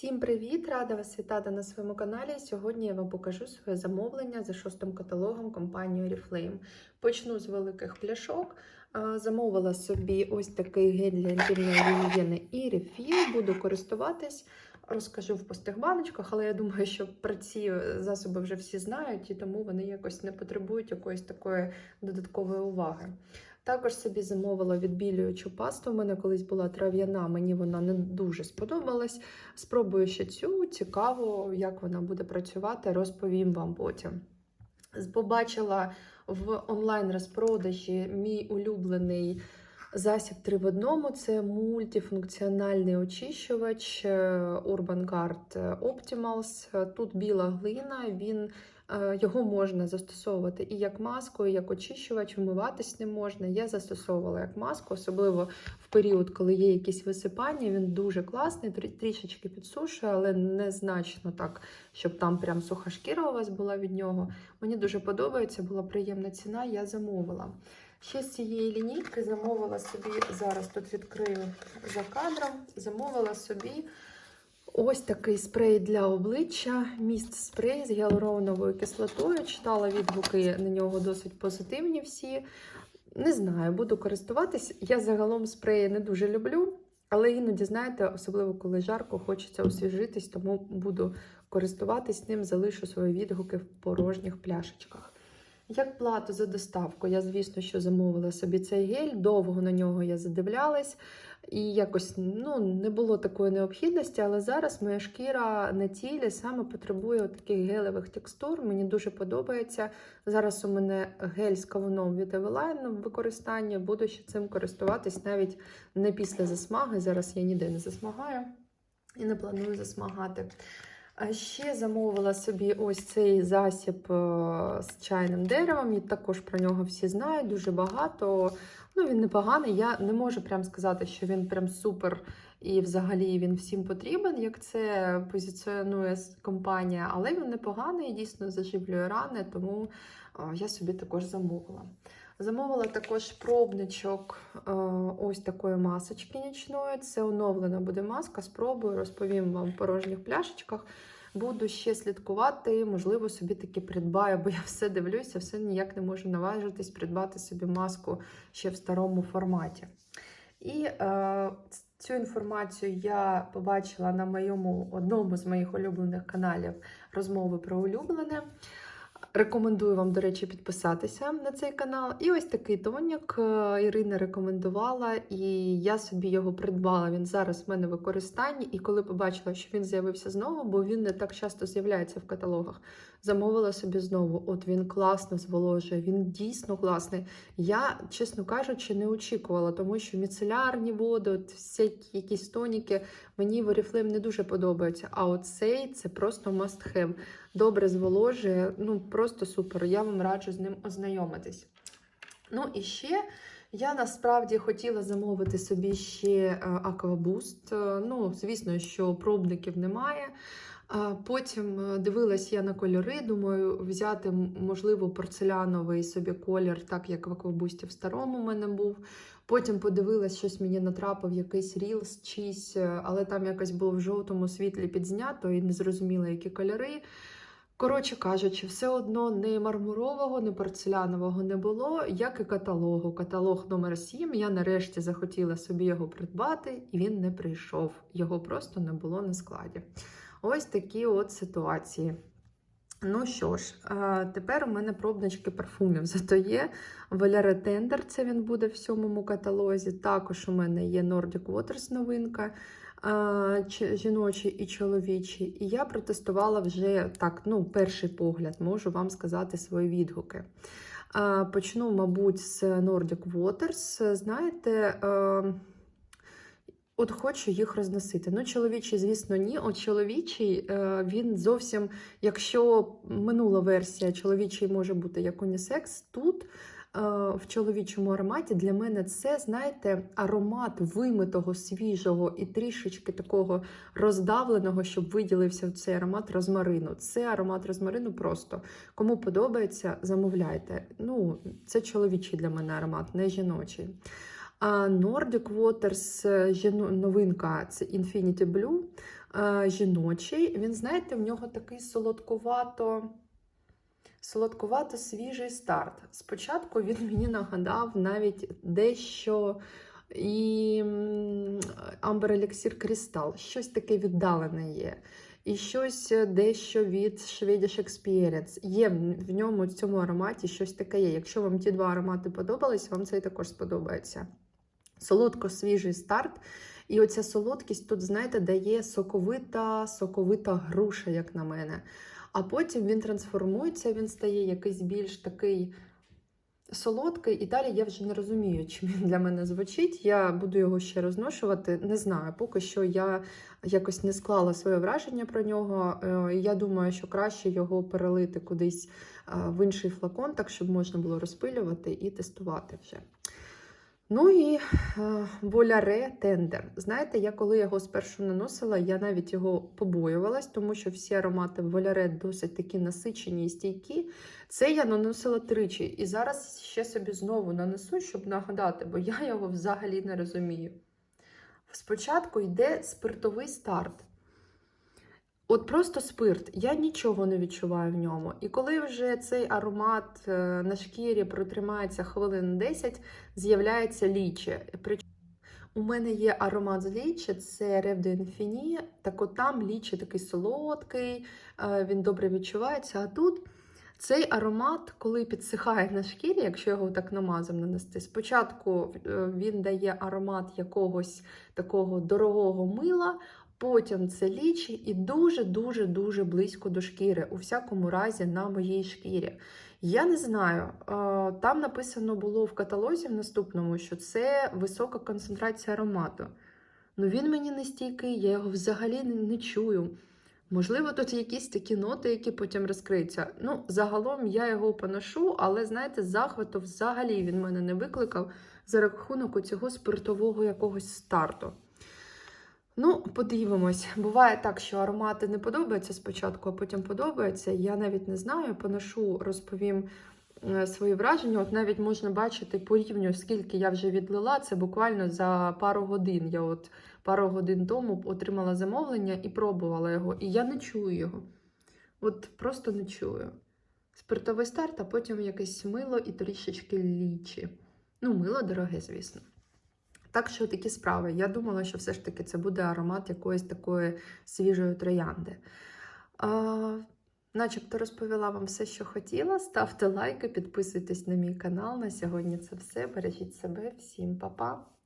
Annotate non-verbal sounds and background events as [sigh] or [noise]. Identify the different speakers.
Speaker 1: Всім привіт! Рада вас вітати на своєму каналі. Сьогодні я вам покажу своє замовлення за шостим каталогом компанії Oriflame. Почну з великих пляшок. Замовила собі ось такий гель для інтимної гігієни і рефіл. Буду користуватись. Розкажу в пустих баночках, але я думаю, що про ці засоби вже всі знають, і тому вони якось не потребують якоїсь такої додаткової уваги. Також собі замовила відбілюючу пасту. У мене колись була трав'яна, мені вона не дуже сподобалась. Спробую ще цю, цікаво, як вона буде працювати, розповім вам потім. Побачила в онлайн-розпродажі мій улюблений засіб 3 в одному. Це мультифункціональний очищувач е, Urban Guard Optimals. Тут біла глина, він Е, Його можна застосовувати і як маску, і як очищувач, вмиватись не можна. Я застосовувала як маску, особливо в період, коли є якісь висипання. Він дуже класний, трішечки підсушує, але незначно так, щоб там прям суха шкіра у вас була від нього. Мені дуже подобається, була приємна ціна, я замовила. Ще з цієї лінійки замовила собі, зараз тут відкрию за кадром, замовила собі. Ось такий спрей для обличчя, міст спрей з гіалуроновою кислотою. Читала відгуки на нього досить позитивні всі. Не знаю, буду користуватись. Я загалом спреї не дуже люблю, але іноді, знаєте, особливо коли жарко, хочеться освіжитись, тому буду користуватись ним, залишу свої відгуки в порожніх пляшечках. Як плату за доставку, я, звісно, що замовила собі цей гель, довго на нього я задивлялась. І якось ну, не було такої необхідності, але зараз моя шкіра на тілі саме потребує таких гелевих текстур. Мені дуже подобається. Зараз у мене гель з кавуном від Eveline в використанні. Буду ще цим користуватись навіть не після засмаги. Зараз я ніде не засмагаю і не планую засмагати. А ще замовила собі ось цей засіб е, з чайним деревом. І також про нього всі знають дуже багато. Ну, він непоганий. Я не можу прям сказати, що він прям супер і взагалі він всім потрібен, як це позиціонує компанія, але він непоганий, дійсно заживлює рани, тому я собі також замовила. Замовила також пробничок ось такої масочки нічної. Це оновлена буде маска. Спробую, розповім вам в порожніх пляшечках. Буду ще слідкувати, можливо, собі таки придбаю, бо я все дивлюся, все ніяк не можу наважитись придбати собі маску ще в старому форматі. І е, цю інформацію я побачила на моєму одному з моїх улюблених каналів розмови про улюблене. Рекомендую вам, до речі, підписатися на цей канал. І ось такий тонік е, Ірина рекомендувала, і я собі його придбала. Він зараз в мене в використанні. І коли побачила, що він з'явився знову, бо він не так часто з'являється в каталогах, замовила собі знову. От він класно зволожує, він дійсно класний. Я, чесно кажучи, не очікувала, тому що міцелярні води, от всякі якісь тоніки, мені в Oriflame не дуже подобаються. А оцей це просто must have. Добре зволожує, ну просто супер. Я вам раджу з ним ознайомитись. Ну і ще. Я насправді хотіла замовити собі ще Аквабуст. Ну, звісно, що пробників немає. Потім е, дивилась я на кольори, думаю, взяти, можливо, порцеляновий собі колір, так як в аквабусті в старому у мене був. Потім подивилась, щось мені натрапив якийсь рілс чийсь, е, але там якось було в жовтому світлі підзнято і не зрозуміла, які кольори. Коротше кажучи, все одно не мармурового, не порцелянового не було, як і каталогу. Каталог номер 7 Я нарешті захотіла собі його придбати, і він не прийшов. Його просто не було на складі. Ось такі от ситуації. Ну що ж, тепер у мене пробнички парфумів. Зато є Валера Тендер, це він буде в сьомому каталозі. Також у мене є Nordic Waters новинка жіночий і чоловічий. І я протестувала вже так, ну, перший погляд, можу вам сказати свої відгуки. Почну, мабуть, з Nordic Waters. Знаєте, От хочу їх розносити. Ну, чоловічий, звісно, ні. От чоловічий е, він зовсім, якщо минула версія, чоловічий може бути як унісекс, тут е, в чоловічому ароматі для мене це, знаєте, аромат вимитого, свіжого і трішечки такого роздавленого, щоб виділився цей аромат розмарину. Це аромат розмарину просто. Кому подобається, замовляйте. Ну, Це чоловічий для мене аромат, не жіночий. Nordic Waters е, новинка це Infinity Blue е, жіночий. Він, знаєте, в нього такий солодкувато. Солодкувато свіжий старт. Спочатку він [laughs] мені нагадав навіть дещо і Amber Elixir Crystal, щось таке віддалене є. І щось е, дещо від Swedish Experience. Є в ньому, в цьому ароматі щось таке є. Якщо вам ті два аромати подобались, вам цей також сподобається. Солодко-свіжий старт. І оця солодкість тут, знаєте, дає соковита, соковита груша, як на мене. А потім він трансформується, він стає якийсь більш такий солодкий, і далі я вже не розумію, чим він для мене звучить. Я буду його ще розношувати. Не знаю, поки що я якось не склала своє враження про нього. Е, Я думаю, що краще його перелити кудись е, в інший флакон, так щоб можна було розпилювати і тестувати вже. Ну і е, Боляре Тендер. Знаєте, я коли його спершу наносила, я навіть його побоювалась, тому що всі аромати Боляре досить такі насичені і стійкі. Це я наносила тричі. І зараз ще собі знову нанесу, щоб нагадати, бо я його взагалі не розумію. Спочатку йде спиртовий старт. От просто спирт, я нічого не відчуваю в ньому. І коли вже цей аромат е, на шкірі протримається хвилин 10, з'являється ліче. У мене є аромат з ліче, це Rêve de Infini. Так от там ліче такий солодкий, е, він добре відчувається. А тут цей аромат, коли підсихає на шкірі, якщо його так намазом нанести, спочатку е, він дає аромат якогось такого дорогого мила. Потім це лічі і дуже-дуже дуже близько до шкіри, у всякому разі на моїй шкірі. Я не знаю, там написано було в каталозі в наступному, що це висока концентрація аромату. Ну він мені не стійкий, я його взагалі не чую. Можливо, тут якісь такі ноти, які потім розкриються. Ну, загалом я його поношу, але знаєте, захвату взагалі він мене не викликав за рахунок цього спиртового якогось старту. Ну, подивимось. Буває так, що аромати не подобаються спочатку, а потім подобаються. Я навіть не знаю, поношу, розповім е, свої враження. От навіть можна бачити по рівню, скільки я вже відлила. Це буквально за пару годин. Я от пару годин тому отримала замовлення і пробувала його. І я не чую його. От просто не чую. Спиртовий старт, а потім якесь мило і трішечки лічі. Ну, мило дороге, звісно. Так що такі справи. Я думала, що все ж таки це буде аромат якоїсь такої свіжої троянди. А, начебто розповіла вам все, що хотіла. Ставте лайки, підписуйтесь на мій канал. На сьогодні це все. Бережіть себе, всім па-па!